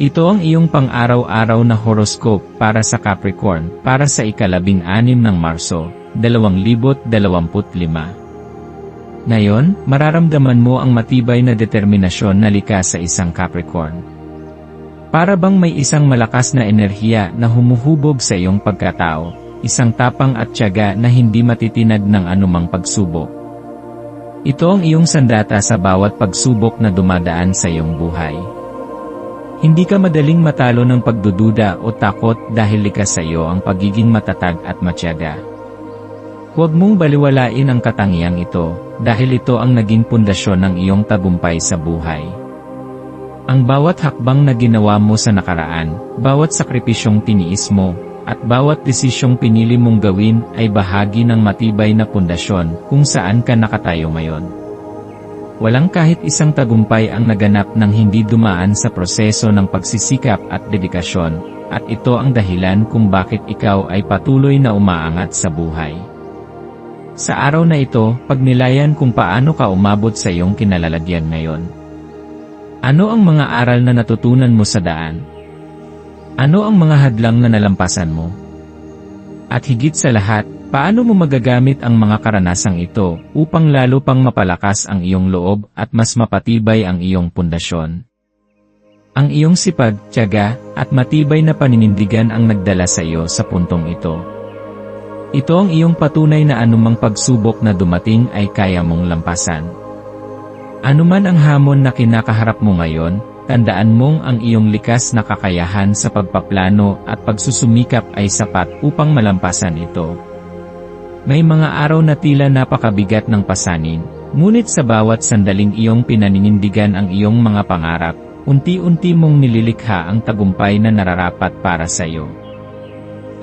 Ito ang iyong pang-araw-araw na horoscope para sa Capricorn para sa ikalabing anim ng Marso, 2025. Ngayon, mararamdaman mo ang matibay na determinasyon na likas sa isang Capricorn. Para bang may isang malakas na enerhiya na humuhubog sa iyong pagkatao, isang tapang at tiyaga na hindi matitinag ng anumang pagsubok. Ito ang iyong sandata sa bawat pagsubok na dumadaan sa iyong buhay. Hindi ka madaling matalo ng pagdududa o takot dahil likas sa iyo ang pagiging matatag at matyaga. Huwag mong baliwalain ang katangiang ito, dahil ito ang naging pundasyon ng iyong tagumpay sa buhay. Ang bawat hakbang na ginawa mo sa nakaraan, bawat sakripisyong tiniis mo, at bawat desisyong pinili mong gawin ay bahagi ng matibay na pundasyon kung saan ka nakatayo ngayon. Walang kahit isang tagumpay ang naganap nang hindi dumaan sa proseso ng pagsisikap at dedikasyon, at ito ang dahilan kung bakit ikaw ay patuloy na umaangat sa buhay. Sa araw na ito, pagnilayan kung paano ka umabot sa iyong kinalalagyan ngayon. Ano ang mga aral na natutunan mo sa daan? Ano ang mga hadlang na nalampasan mo? At higit sa lahat, Paano mo magagamit ang mga karanasang ito upang lalo pang mapalakas ang iyong loob at mas mapatibay ang iyong pundasyon? Ang iyong sipag, tiyaga, at matibay na paninindigan ang nagdala sa iyo sa puntong ito. Ito ang iyong patunay na anumang pagsubok na dumating ay kaya mong lampasan. Anuman ang hamon na kinakaharap mo ngayon, tandaan mong ang iyong likas na kakayahan sa pagpaplano at pagsusumikap ay sapat upang malampasan ito. May mga araw na tila napakabigat ng pasanin, ngunit sa bawat sandaling iyong pinaninindigan ang iyong mga pangarap, unti-unti mong nililikha ang tagumpay na nararapat para sa iyo.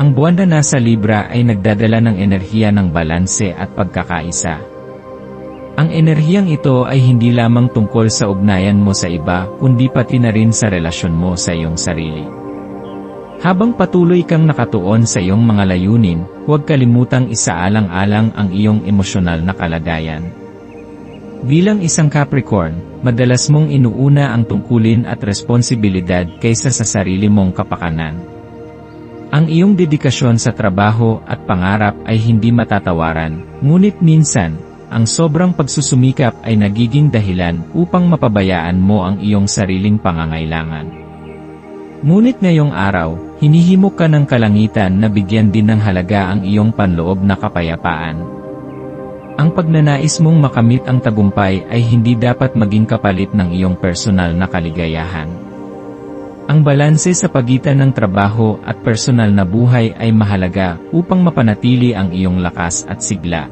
Ang buwan na nasa Libra ay nagdadala ng enerhiya ng balanse at pagkakaisa. Ang enerhiyang ito ay hindi lamang tungkol sa ugnayan mo sa iba, kundi pati na rin sa relasyon mo sa iyong sarili. Habang patuloy kang nakatuon sa iyong mga layunin, huwag kalimutang isaalang-alang ang iyong emosyonal na kalagayan. Bilang isang Capricorn, madalas mong inuuna ang tungkulin at responsibilidad kaysa sa sarili mong kapakanan. Ang iyong dedikasyon sa trabaho at pangarap ay hindi matatawaran, ngunit minsan, ang sobrang pagsusumikap ay nagiging dahilan upang mapabayaan mo ang iyong sariling pangangailangan. Ngunit ngayong araw, hinihimok ka ng kalangitan na bigyan din ng halaga ang iyong panloob na kapayapaan. Ang pagnanais mong makamit ang tagumpay ay hindi dapat maging kapalit ng iyong personal na kaligayahan. Ang balanse sa pagitan ng trabaho at personal na buhay ay mahalaga upang mapanatili ang iyong lakas at sigla.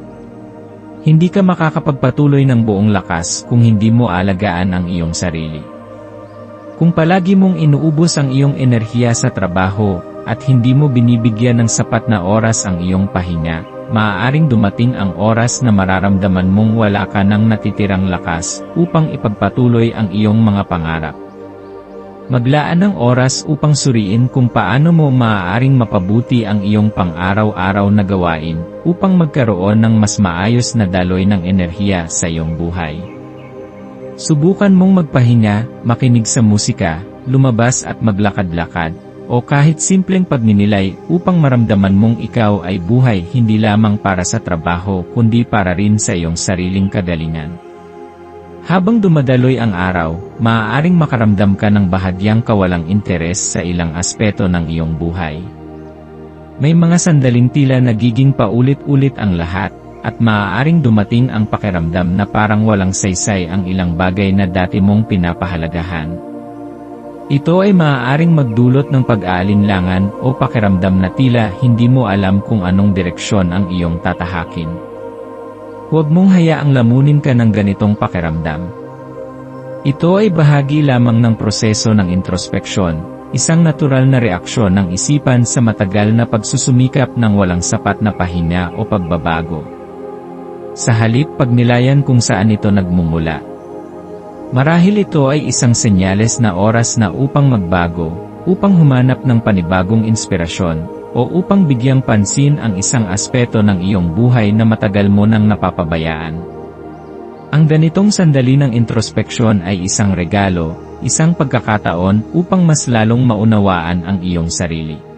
Hindi ka makakapagpatuloy ng buong lakas kung hindi mo alagaan ang iyong sarili. Kung palagi mong inuubos ang iyong enerhiya sa trabaho, at hindi mo binibigyan ng sapat na oras ang iyong pahinga, maaaring dumating ang oras na mararamdaman mong wala ka ng natitirang lakas upang ipagpatuloy ang iyong mga pangarap. Maglaan ng oras upang suriin kung paano mo maaaring mapabuti ang iyong pang-araw-araw na gawain upang magkaroon ng mas maayos na daloy ng enerhiya sa iyong buhay. Subukan mong magpahinga, makinig sa musika, lumabas at maglakad-lakad, o kahit simpleng pagninilay upang maramdaman mong ikaw ay buhay hindi lamang para sa trabaho kundi para rin sa iyong sariling kagalingan. Habang dumadaloy ang araw, maaaring makaramdam ka ng bahagyang kawalang interes sa ilang aspeto ng iyong buhay. May mga sandaling tila nagiging paulit-ulit ang lahat, at maaaring dumating ang pakiramdam na parang walang saysay ang ilang bagay na dati mong pinapahalagahan. Ito ay maaaring magdulot ng pag-aalinlangan o pakiramdam na tila hindi mo alam kung anong direksyon ang iyong tatahakin. Huwag mong hayaang lamunin ka ng ganitong pakiramdam. Ito ay bahagi lamang ng proseso ng introspeksyon, isang natural na reaksyon ng isipan sa matagal na pagsusumikap ng walang sapat na pahinga o pagbabago. Sa halip pagnilayan kung saan ito nagmumula. Marahil ito ay isang senyales na oras na upang magbago, upang humanap ng panibagong inspirasyon, o upang bigyang pansin ang isang aspeto ng iyong buhay na matagal mo nang napapabayaan. Ang ganitong sandali ng introspeksyon ay isang regalo, isang pagkakataon upang mas lalong maunawaan ang iyong sarili.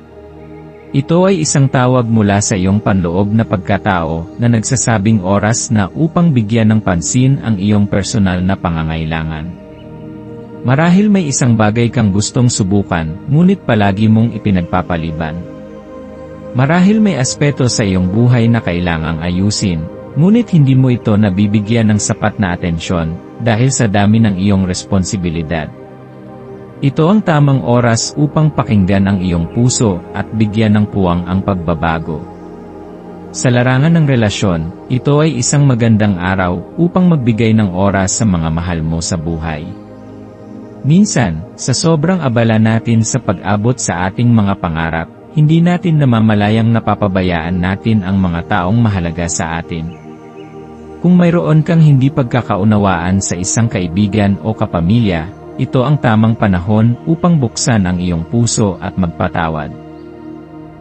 Ito ay isang tawag mula sa iyong panloob na pagkatao na nagsasabing oras na upang bigyan ng pansin ang iyong personal na pangangailangan. Marahil may isang bagay kang gustong subukan, ngunit palagi mong ipinagpapaliban. Marahil may aspeto sa iyong buhay na kailangang ayusin, Ngunit hindi mo ito nabibigyan ng sapat na atensyon, dahil sa dami ng iyong responsibilidad. Ito ang tamang oras upang pakinggan ang iyong puso at bigyan ng puwang ang pagbabago. Sa larangan ng relasyon, ito ay isang magandang araw upang magbigay ng oras sa mga mahal mo sa buhay. Minsan, sa sobrang abala natin sa pag-abot sa ating mga pangarap, hindi natin namamalayang napapabayaan natin ang mga taong mahalaga sa atin. Kung mayroon kang hindi pagkakaunawaan sa isang kaibigan o kapamilya, ito ang tamang panahon upang buksan ang iyong puso at magpatawad.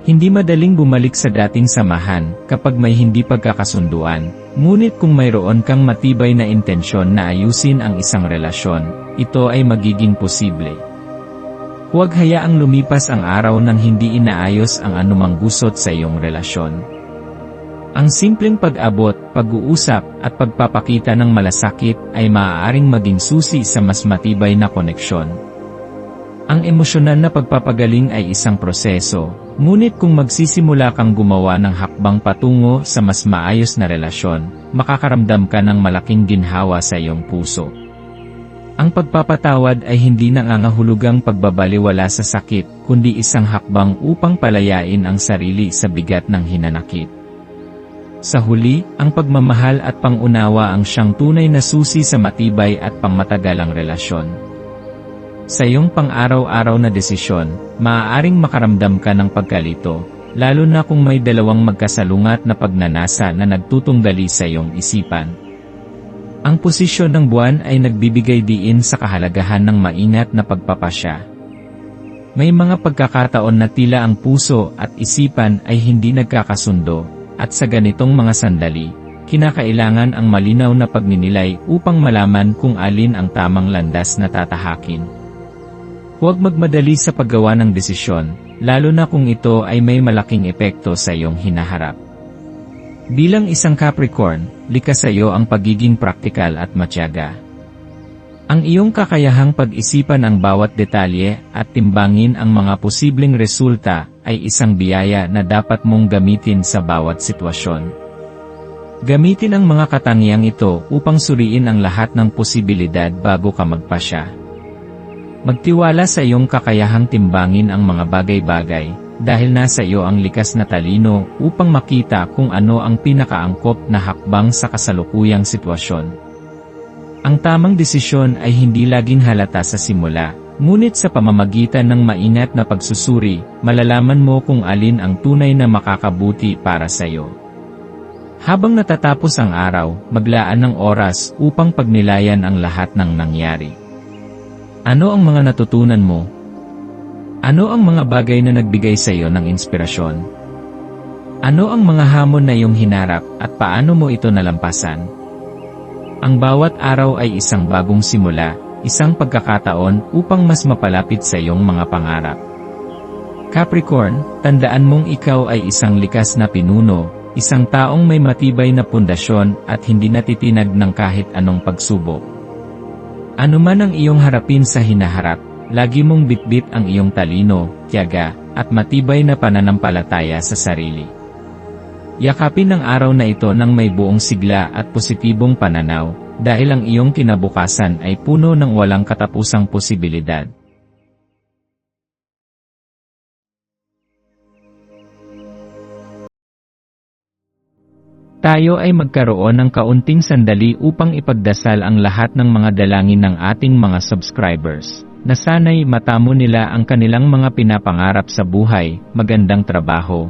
Hindi madaling bumalik sa dating samahan kapag may hindi pagkakasunduan, ngunit kung mayroon kang matibay na intensyon na ayusin ang isang relasyon, ito ay magiging posible. Huwag hayaang lumipas ang araw nang hindi inaayos ang anumang gusot sa iyong relasyon. Ang simpleng pag-abot, pag-uusap, at pagpapakita ng malasakit ay maaaring maging susi sa mas matibay na koneksyon. Ang emosyonal na pagpapagaling ay isang proseso, ngunit kung magsisimula kang gumawa ng hakbang patungo sa mas maayos na relasyon, makakaramdam ka ng malaking ginhawa sa iyong puso. Ang pagpapatawad ay hindi nangangahulugang pagbabaliwala sa sakit, kundi isang hakbang upang palayain ang sarili sa bigat ng hinanakit. Sa huli, ang pagmamahal at pangunawa ang siyang tunay na susi sa matibay at pangmatagalang relasyon. Sa iyong pang-araw-araw na desisyon, maaaring makaramdam ka ng pagkalito, lalo na kung may dalawang magkasalungat na pagnanasa na nagtutunggali sa iyong isipan. Ang posisyon ng buwan ay nagbibigay diin sa kahalagahan ng maingat na pagpapasya. May mga pagkakataon na tila ang puso at isipan ay hindi nagkakasundo, at sa ganitong mga sandali, kinakailangan ang malinaw na pagninilay upang malaman kung alin ang tamang landas na tatahakin. Huwag magmadali sa paggawa ng desisyon, lalo na kung ito ay may malaking epekto sa iyong hinaharap. Bilang isang Capricorn, likas sa iyo ang pagiging praktikal at matyaga. Ang iyong kakayahang pag-isipan ang bawat detalye at timbangin ang mga posibleng resulta ay isang biyaya na dapat mong gamitin sa bawat sitwasyon. Gamitin ang mga katangiang ito upang suriin ang lahat ng posibilidad bago ka magpasya. Magtiwala sa iyong kakayahang timbangin ang mga bagay-bagay, dahil nasa iyo ang likas na talino upang makita kung ano ang pinakaangkop na hakbang sa kasalukuyang sitwasyon. Ang tamang desisyon ay hindi laging halata sa simula, ngunit sa pamamagitan ng maingat na pagsusuri, malalaman mo kung alin ang tunay na makakabuti para sa iyo. Habang natatapos ang araw, maglaan ng oras upang pagnilayan ang lahat ng nangyari. Ano ang mga natutunan mo? Ano ang mga bagay na nagbigay sa iyo ng inspirasyon? Ano ang mga hamon na iyong hinarap at paano mo ito nalampasan? Ang bawat araw ay isang bagong simula, isang pagkakataon upang mas mapalapit sa iyong mga pangarap. Capricorn, tandaan mong ikaw ay isang likas na pinuno, isang taong may matibay na pundasyon at hindi natitinag ng kahit anong pagsubok. Ano man ang iyong harapin sa hinaharap, lagi mong bitbit ang iyong talino, tiyaga, at matibay na pananampalataya sa sarili. Yakapin ang araw na ito ng may buong sigla at positibong pananaw, dahil ang iyong kinabukasan ay puno ng walang katapusang posibilidad. Tayo ay magkaroon ng kaunting sandali upang ipagdasal ang lahat ng mga dalangin ng ating mga subscribers, na sana'y matamo nila ang kanilang mga pinapangarap sa buhay, magandang trabaho,